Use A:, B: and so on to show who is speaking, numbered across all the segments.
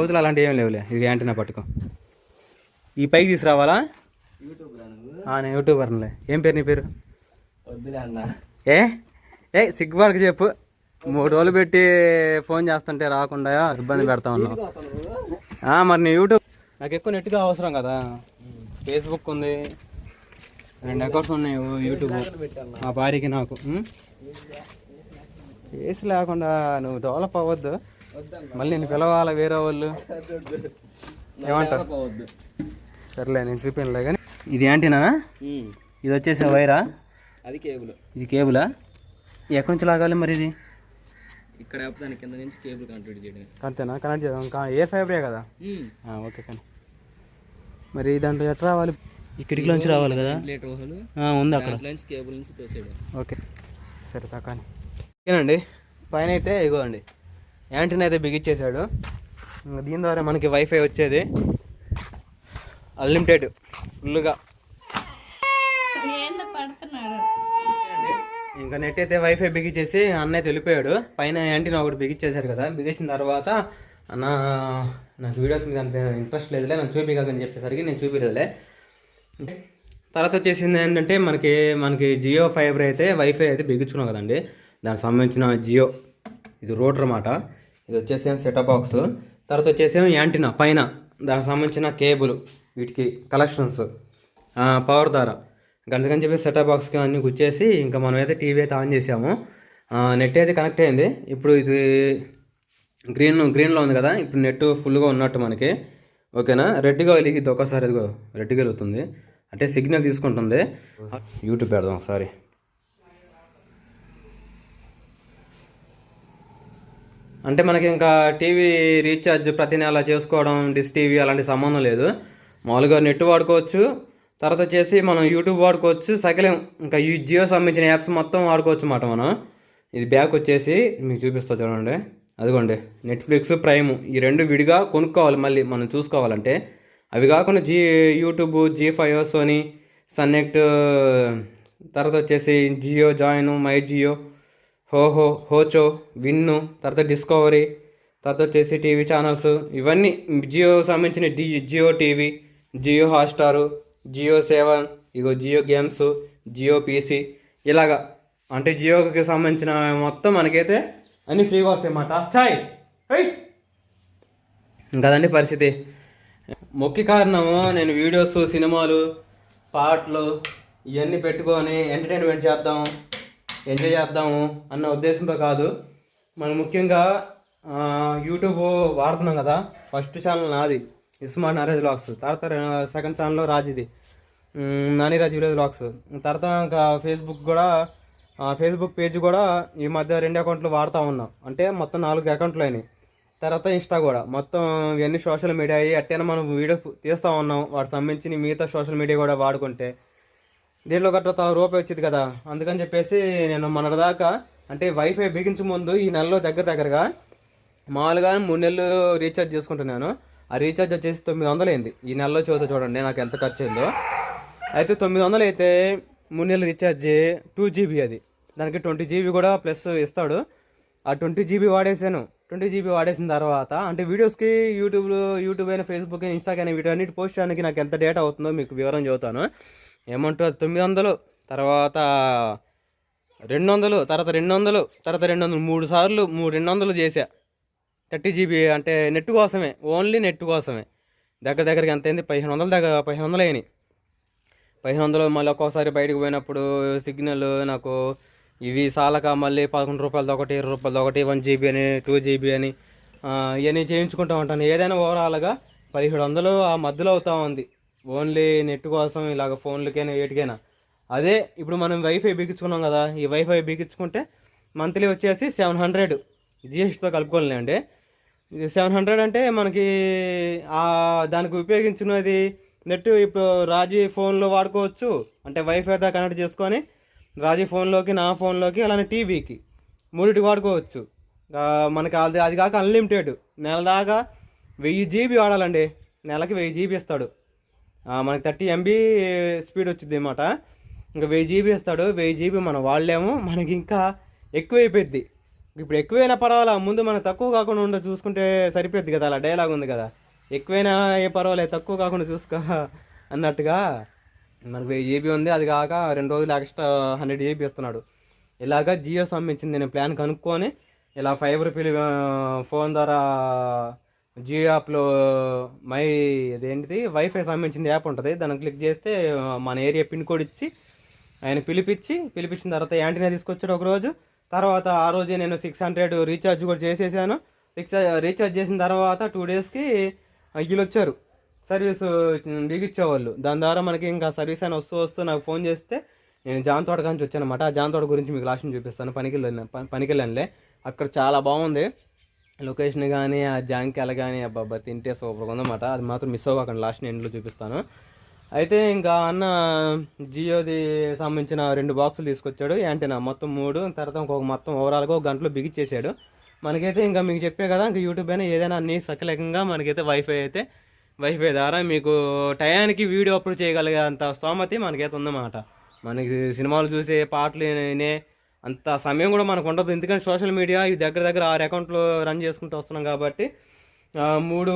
A: కోతులు అలాంటివి ఏం లేవులే. ఇది యాంటీనా పట్టుకో. ఈ పైకి తీసుకురావాలా?
B: యూట్యూబ్
A: నేను యూట్యూబర్లే ఏం పేరు నీ పేరు? ఏ? ఏ సిగ్గుపడక చెప్పు. మూడు రోజులు పెట్టి ఫోన్ చేస్తుంటే రాకుండా ఇబ్బంది పెడతా ఉన్నావు. మరి నీ యూట్యూబ్ నాకు ఎక్కువ నెట్గా అవసరం కదా. ఫేస్బుక్ ఉంది. రెండు అకౌంట్స్ ఉన్నాయి యూట్యూబ్. మా భార్యకి నాకు. ఉం? ఫేస్ లేకుండా నువ్వు డెవలప్ అవ్వద్దు. మళ్ళీ నేను పిలవాలా వేరే వాళ్ళు? ఏమంటారు? సర్లే నేను చూపినలే కానీ. ఇది ఏంటినా ఇది వచ్చేసి వైరా?
B: అది కేబుల్.
A: ఇది కేబులా? ఎక్కడి నుంచి లాగాలి మరి ఇది?
B: ఇక్కడ దాని కింద నుంచి కేబుల్ కంట్రోల్ చేయడం.
A: అంతేనా? కనెక్ట్ చేద్దాం. ఎయిర్ ఫైబరే కదా? ఓకే కానీ. మరి దాంట్లో ఎట్లా రావాలి? ఈ కిటికీలోంచి రావాలి కదా? ఉంది అక్కడ.
B: కేబుల్ నుంచి తోసేయడం.
A: ఓకే. సరే తక్కని ఓకేనండి. పైన అయితే ఇగోండి. యాంటీనా అయితే బిగిచ్చేసాడు ఇంకా దీని ద్వారా మనకి వైఫై వచ్చేది. అన్లిమిటెడ్ ఫుల్గా ఇంకా నెట్ అయితే వైఫై బిగించేసి అన్నయ్య వెళ్ళిపోయాడు. పైన యాంటీనా ఒకటి బిగించేశారు కదా. బిగించిన తర్వాత అన్న నాకు వీడియోస్ మీద అంత ఇంట్రెస్ట్ లేదులే నాకు చూపించకని చెప్పేసరికి నేను చూపించలే తర్వాత వచ్చేసింది ఏంటంటే మనకి మనకి జియో ఫైబర్ అయితే వైఫై అయితే బిగించుకున్నాం కదండి. దానికి సంబంధించిన జియో ఇది రోటర్ అన్నమాట ఇది వచ్చేసి సెటప్ బాక్స్ తర్వాత వచ్చేసి యాంటీనా పైన. దానికి సంబంధించిన కేబుల్ వీటికి కలెక్షన్స్ పవర్ ఇంకా అందుకని చెప్పి సెటప్ బాక్స్కి అన్నీ గుచ్చేసి ఇంకా మనం అయితే టీవీ అయితే ఆన్ చేసాము. నెట్ అయితే కనెక్ట్ అయింది. ఇప్పుడు ఇది గ్రీన్ గ్రీన్లో ఉంది కదా. ఇప్పుడు నెట్ ఫుల్గా ఉన్నట్టు మనకి. ఓకేనా? రెడ్గా వెలిగిద్ది. ఒక్కసారి ఇదిగో రెడ్గా వెలుగుతుంది. అంటే సిగ్నల్ తీసుకుంటుంది. యూట్యూబ్ పెడదాం సారీ అంటే మనకి ఇంకా టీవీ రీఛార్జ్ ప్రతి నెల చేసుకోవడం డిస్ టీవీ అలాంటి సంబంధం లేదు. మామూలుగా నెట్ వాడుకోవచ్చు. తర్వాత వచ్చేసి మనం యూట్యూబ్ వాడుకోవచ్చు. సకలం ఇంకా ఈ జియో సంబంధించిన యాప్స్ మొత్తం వాడుకోవచ్చు అన్నమాట మనం. ఇది బ్యాక్ వచ్చేసి మీకు చూపిస్తా చూడండి. అదిగోండి. నెట్ఫ్లిక్స్ ప్రైమ్ ఈ రెండు విడిగా కొనుక్కోవాలి మళ్ళీ మనం చూసుకోవాలంటే. అవి కాకుండా Zee YouTube Zee five Sony Sun NXT తర్వాత వచ్చేసి జియో జాయిన్ మై జియో హోహో హోచో విన్ను తర్వాత డిస్కవరీ తర్వాత వచ్చేసి టీవీ ఛానల్స్. ఇవన్నీ జియో సంబంధించిన D Jio TV Jio Hotstar Jio seven ఇగో జియో గేమ్స్ జియో పీసీ ఇలాగా. అంటే జియోకి సంబంధించిన మొత్తం మనకైతే అన్నీ ఫ్రీగా వస్తాయి అన్నమాట చాయ్ హై కదండి పరిస్థితి. ముఖ్య కారణము నేను వీడియోస్ సినిమాలు పాటలు ఇవన్నీ పెట్టుకొని ఎంటర్టైన్మెంట్ చేద్దాం. ఎంజాయ్ చేద్దాము అన్న ఉద్దేశంతో కాదు. మనం ముఖ్యంగా యూట్యూబ్ వాడుతున్నాం కదా ఫస్ట్ ఛానల్ నాది ఇస్మార్ట్ నారేజ్ బ్లాగ్స్ తర్వాత సెకండ్ ఛానల్లో రాజుది నాని రాజు విలేజ్ బ్లాగ్స్ తర్వాత ఇంకా ఫేస్బుక్ కూడా ఫేస్బుక్ పేజ్ కూడా ఈ మధ్య రెండు అకౌంట్లు వాడుతూ ఉన్నాం. అంటే మొత్తం నాలుగు అకౌంట్లు అయినాయి. తర్వాత ఇన్స్టా కూడా. మొత్తం ఇవన్నీ సోషల్ మీడియా అయ్యి అట్టైనా మనం వీడియో తీస్తూ ఉన్నాం. వాటికి సంబంధించి మిగతా సోషల్ మీడియా కూడా వాడుకుంటే. దీనిలో గట్రా తల రూపాయి వచ్చింది కదా. అందుకని చెప్పేసి నేను మొన్నటిదాకా అంటే వైఫై బిగించే ముందు ఈ నెలలో దగ్గర దగ్గరగా మామూలుగా మూడు నెలలు రీఛార్జ్ చేసుకుంటున్నాను. ఆ రీఛార్జ్ వచ్చేసి తొమ్మిది వందలు అయింది. ఈ నెలలో చదువుతా చూడండి నాకు ఎంత ఖర్చు అయిందో. అయితే తొమ్మిది వందలు అయితే మూడు నెలలు రీఛార్జ్ టూ జీబీ అది. దానికి ట్వంటీ జీబీ కూడా ప్లస్ ఇస్తాడు. ఆ ట్వంటీ జీబీ వాడేసాను ట్వంటీ జీబీ వాడేసిన తర్వాత అంటే వీడియోస్కి యూట్యూబ్లో యూట్యూబ్ అయినా ఫేస్బుక్ అయినా ఇన్స్టాక్ అయినా వీటన్నిటి పోస్ట్ చేయడానికి నాకు ఎంత డేటా అవుతుందో మీకు వివరం చదువుతాను ఏమంటారు అది తొమ్మిది వందలు తర్వాత రెండు వందలు తర్వాత రెండు వందలు తర్వాత రెండు వందలు మూడు సార్లు మూడు రెండు వందలు చేశా. థర్టీ జీబీ అంటే నెట్ కోసమే ఓన్లీ నెట్ కోసమే. దగ్గర దగ్గరికి ఎంత అయింది? పదిహేను వందలు దగ్గర పదిహేను వందలు అయినాయి. పదిహేను వందలు మళ్ళీ ఒక్కోసారి బయటకు పోయినప్పుడు సిగ్నల్ నాకు ఇవి సాలక మళ్ళీ పదకొండు రూపాయలది ఒకటి ఇరవై రూపాయలది ఒకటి వన్ జీబీ అని టూ జీబీ అని ఇవన్నీ చేయించుకుంటూ ఉంటాను. ఏదైనా ఓవరాల్గా పదిహేడు వందలు ఆ మధ్యలో అవుతా ఉంది. ఓన్లీ నెట్ కోసం ఇలాగ ఫోన్లకైనా వేటికైనా అదే ఇప్పుడు మనం వైఫై బిగించుకున్నాం కదా ఈ వైఫై బిగించుకుంటే మంత్లీ వచ్చేసి సెవెన్ హండ్రెడ్ జిఎస్టీతో కలుపుకోలేండి ఇది సెవెన్ హండ్రెడ్ అంటే మనకి దానికి ఉపయోగించినది నెట్ ఇప్పుడు రాజీ ఫోన్లో వాడుకోవచ్చు. అంటే వైఫైతో కనెక్ట్ చేసుకొని రాజీ ఫోన్లోకి నా ఫోన్లోకి అలానే టీవీకి మూడింటికి వాడుకోవచ్చు. మనకి అది అది కాక అన్లిమిటెడ్ నెల దాకా వెయ్యి జీబీ వాడాలండి. నెలకి వెయ్యి జీబీ ఇస్తాడు. మనకి థర్టీ ఎంబీ స్పీడ్ వచ్చింది అన్నమాట. ఇంకా వెయ్యి జీబీ ఇస్తాడు వెయ్యి జీబీ మనం వాడలేము మనకి ఇంకా ఎక్కువైపోద్ది ఇప్పుడు ఎక్కువైనా పర్వాలా? ముందు మనం తక్కువ కాకుండా ఉండదు చూసుకుంటే సరిపోద్ది కదా? అలా డైలాగ్ ఉంది కదా? ఎక్కువైనా ఏ పర్వాలేదు తక్కువ కాకుండా చూసుకో అన్నట్టుగా మనకు వెయ్యి జీబీ ఉంది. అది కాక రెండు రోజులు ఎక్స్ట్రా హండ్రెడ్ జీబీ ఇస్తున్నాడు ఇలాగా జియో సంబంధించింది నేను ప్లాన్ కనుక్కొని ఇలా ఫైబర్ ఫిల్ ఫోన్ ద్వారా జియో యాప్లో మై అదేంటిది వైఫై సంబంధించిన యాప్ ఉంటుంది. దాన్ని క్లిక్ చేస్తే మన ఏరియా పిన్ కోడ్ ఇచ్చి ఆయన పిలిపించి పిలిపించిన తర్వాత యాంటీనా తీసుకొచ్చాడు ఒక రోజు. తర్వాత ఆ రోజే నేను సిక్స్ హండ్రెడ్ రీఛార్జ్ కూడా చేసేసాను. రీఛార్జ్ రీఛార్జ్ చేసిన తర్వాత టూ డేస్కి వీళ్ళు వచ్చారు. సర్వీస్ బిగిచ్చేవాళ్ళు దాని ద్వారా మనకి ఇంకా సర్వీస్ అయినా వస్తూ వస్తూ నాకు ఫోన్ చేస్తే నేను జాన్ తోట కాంచి వచ్చాను ఆ జాన్ తోట గురించి మీకు లాస్ట్ చూపిస్తాను. పనికి పనికి వెళ్ళానులే అక్కడ చాలా బాగుంది. లొకేషన్ కానీ ఆ జాంకాయలు కానీ అబ్బాబ్బా తింటే సూపర్గా ఉందన్నమాట. అది మాత్రం మిస్ అవ్వకండి. లాస్ట్ ఎండ్లో చూపిస్తాను. అయితే ఇంకా అన్న జియోది సంబంధించిన రెండు బాక్సులు తీసుకొచ్చాడు. యాంటీనా మొత్తం మూడు. తర్వాత ఇంకొక మొత్తం ఓవరాల్గా ఒక గంటలో బిగిచ్చేసాడు మనకైతే ఇంకా మీకు చెప్పే కదా ఇంకా యూట్యూబ్ అయినా ఏదైనా అన్ని సకలేకంగా మనకైతే వైఫై అయితే వైఫై ద్వారా మీకు టయానికి వీడియో అప్లోడ్ చేయగలిగే అంత స్తోమతి మనకైతే ఉందన్నమాట. మనకి సినిమాలు చూసే పాటలు వినే అంత సమయం కూడా మనకు ఉండదు. ఎందుకంటే సోషల్ మీడియా ఈ దగ్గర దగ్గర ఆరు అకౌంట్లు రన్ చేసుకుంటూ వస్తున్నాం కాబట్టి మూడు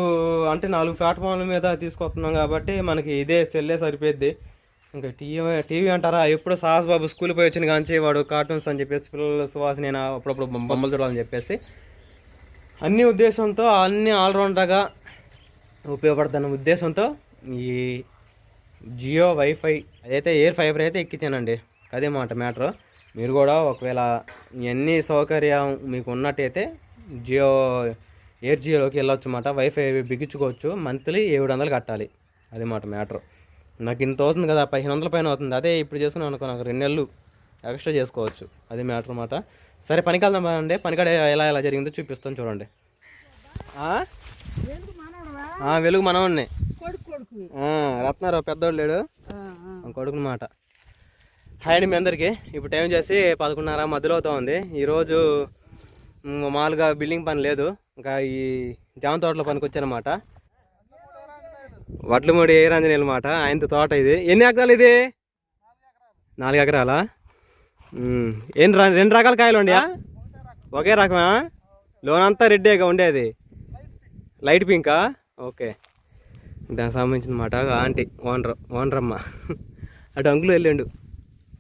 A: అంటే నాలుగు ప్లాట్ఫామ్ల మీద తీసుకొస్తున్నాం కాబట్టి మనకి ఇదే సెల్లే సరిపోద్ది ఇంకా టీవీ టీవీ అంటారా? ఎప్పుడు సాహస్ బాబు స్కూల్ పోయి వచ్చిన కాంచి వాడు కార్టూన్స్ అని చెప్పేసి పిల్లల సువాస నేను అప్పుడప్పుడు బొమ్మలు చూడాలని చెప్పేసి అన్ని ఉద్దేశంతో అన్ని ఆల్రౌండర్గా ఉపయోగపడుతున్న ఉద్దేశంతో ఈ జియో వైఫై అదైతే ఎయిర్ ఫైబర్ అయితే ఎక్కించానండి. అదే మాట మ్యాటర్. మీరు కూడా ఒకవేళ ఎన్ని సౌకర్యం మీకు ఉన్నట్టయితే జియో ఎయిర్ జియోలోకి వెళ్ళొచ్చు అన్నమాట. వైఫై బిగించుకోవచ్చు. మంత్లీ ఏడు వందలు కట్టాలి. అది మాట మ్యాటర్. నాకు ఇంత అవుతుంది కదా పదిహేను వందల పైన అవుతుంది. అదే ఇప్పుడు చేసుకున్నాను అనుకో నాకు రెండు నెలలు ఎక్స్ట్రా చేసుకోవచ్చు. అది మ్యాటర్ అన్నమాట. సరే పనికి వెళ్దాం అండి పనికాడ ఎలా ఎలా జరిగిందో చూపిస్తాను చూడండి. వెలుగు మనవాడిని రత్నారావు పెద్దోడు లేడు. ఆ కొడుకు మాట. హాయ్ అండి మీ అందరికీ. ఇప్పుడు టైం చేసి పదకొండున్నర మధ్యలో అవుతా ఉంది. ఈరోజు మామూలుగా బిల్డింగ్ పని లేదు. ఇంకా ఈ జామ తోటలో పనికి వచ్చానమాట. వడ్లమూడి ఏ రంజనీయుల మాట. ఆయనతో తోట ఇది. ఎన్ని ఎకరాలు ఇది? నాలుగు ఎకరాలా? ఎన్ని ఏం రెండు రకాల కాయలు ఉండయా ఒకే రకమా? లోన్ అంతా రెడ్డేగా ఉండేది. లైట్ పింకా ఓకే. దానికి సంబంధించిన మాట. ఆంటీ ఓనర్ ఓనర్ అమ్మ అటు అంకులు వెళ్ళిండు.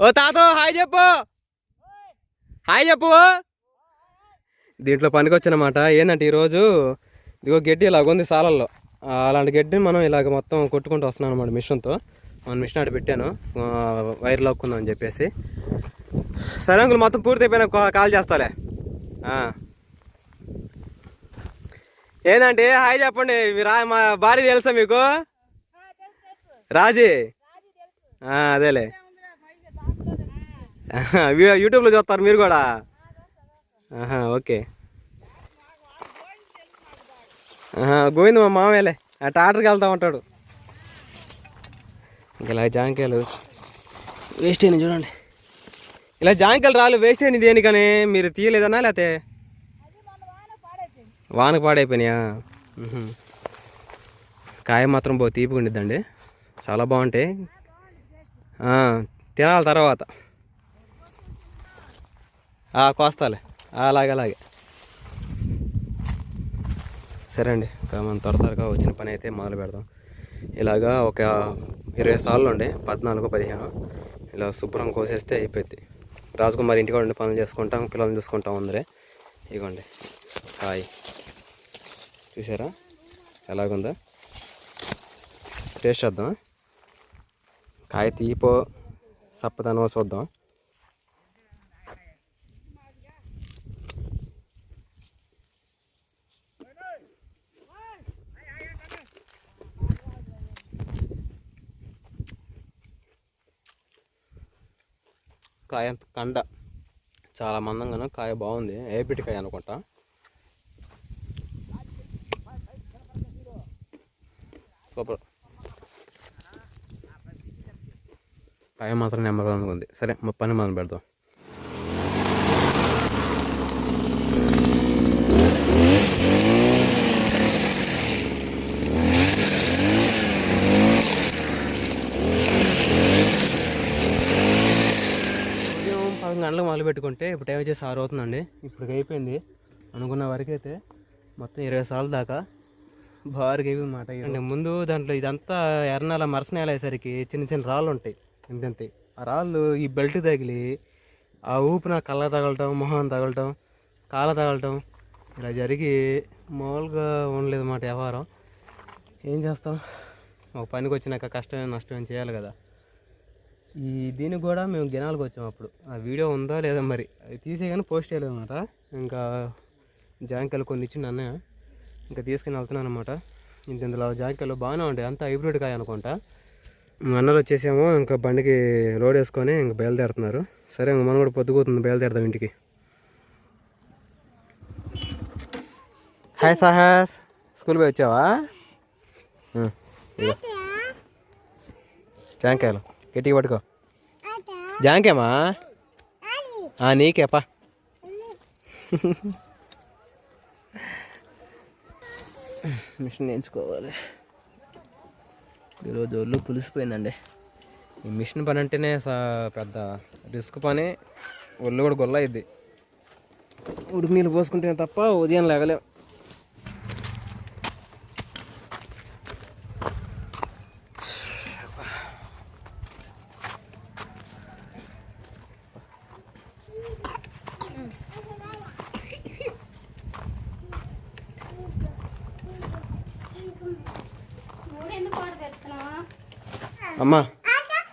A: ఓ తాతో హాయ్ చెప్పు. హాయ్ చెప్పు. దీంట్లో పనికి వచ్చినమాట ఏంటంటే ఈరోజు ఇదిగో గడ్డి ఇలాగ ఉంది సాలల్లో. అలాంటి గడ్డిని మనం ఇలాగ మొత్తం కొట్టుకుంటూ వస్తున్నాం అనమాట మిషన్తో. మన మిషన్ అటు పెట్టాను. వైర్ లాక్కుందాం అని చెప్పేసి. సరే అంకుల్ మొత్తం పూర్తి అయిపోయినా కా- కాల్ చేస్తాలే. ఆ. ఏందంటే హాయ్ చెప్పండి. మీ రా మా భార్య తెలుసా మీకు? రాజీ? అదేలే. యూట్యూబ్లో చూస్తారు మీరు కూడా. ఓకే. ఆహా, గోవింద్ మా మామేలే ఆ టాటర్కి వెళ్తా ఉంటాడు. ఇంకా ఇలా జాంకాయలు వేస్ట్ అయినాయి చూడండి. ఇలా జాంకాయలు రాళ్ళు వేస్ట్ అయినాయి దేనికని? మీరు తీయలేదన్నా లేకపోతే? వానకు పాడైపోయినాయా? కాయ మాత్రం బాగా తీపిగా ఉండిద్దండి. చాలా బాగుంటాయి. తినాలి తర్వాత. కోస్తాలే. అలాగే అలాగే. సరే అండి మనం త్వర త్వరగా వచ్చిన పని అయితే మొదలు పెడదాం. ఇలాగా ఒక ఇరవై సార్లు ఉండే పద్నాలుగు పదిహేను. ఇలా శుభ్రం కోసేస్తే అయిపోయింది రాజకుమారి ఇంటికి ఉండి పనులు చేసుకుంటాం పిల్లల్ని చూసుకుంటాం అందరే. ఇగోండి హాయ్. చూసారా? ఎలాగుందా? టేస్ట్ చేద్దాం కాయ తీపో సప్పదనో చూద్దాం. కాయ అంత కండ. చాలా మందంగాను కాయ బాగుంది. ఏపీటి కాయ అనుకుంటా? సూపర్. కాయ మాత్రం నెంబర్ వన్ ఉంది. సరే పని మనం పెడతాం పది గంటలకు మొదలు పెట్టుకుంటే ఇప్పుడు టైం వచ్చేసి ఆరు అవుతుందండి. ఇప్పుడు అయిపోయింది. అనుకున్న వరకు అయితే మొత్తం ఇరవై సార్లు దాకా అయిపోయి మాట అంటే ముందు దాంట్లో ఇదంతా ఎర్రనేల మరసనేల అయ్యేసరికి చిన్న చిన్న రాళ్ళు ఉంటాయి. ఇంతంతే. ఆ రాళ్ళు ఈ బెల్ట్ తగిలి ఆ ఊపిన కళ్ళ తగలటం మొహం తగలటం కాళ్ళ తగలటం ఇలా జరిగి మామూలుగా ఉండలేదు మాట వ్యవహారం. ఏం చేస్తాం? ఒక పనికి వచ్చినాక కష్టమే నష్టం చేయాలి కదా. ఈ దీనికి కూడా మేము గినాలకు వచ్చాము అప్పుడు. ఆ వీడియో ఉందా లేదా మరి? అది తీసే కానీ పోస్ట్ చేయలేదన్నమాట. ఇంకా జాంకాయలు కొన్ని ఇచ్చింది అన్నయ్య. ఇంకా తీసుకుని వెళ్తున్నాను అనమాట ఇంత ఇందులో జాంకాయలు బాగానే ఉంటాయి. అంతా హైబ్రిడ్ కాయ అనుకుంటా. మా అన్నలు వచ్చేసాము. ఇంకా బండికి లోడ్ వేసుకొని ఇంకా బయలుదేరుతున్నారు. సరే ఇంకా మనం కూడా పొద్దుకుతుంది బయలుదేరదాం ఇంటికి. హాయ్ సాహస్. స్కూల్ పోయి వచ్చావా? జాంకాయలు. గట్టిగా పట్టుకో. జాంకేమా? నీకేపా మిషన్ నేర్చుకోవాలి. ఈరోజు ఒళ్ళు పులిసిపోయిందండి. ఈ మిషన్ పని అంటేనే స- పెద్ద రిస్క్ పని. ఒళ్ళు కూడా గొల్ల అయింది ఉడికి నీళ్ళు పోసుకుంటే తప్ప ఉదయం లేగలేం అమ్మా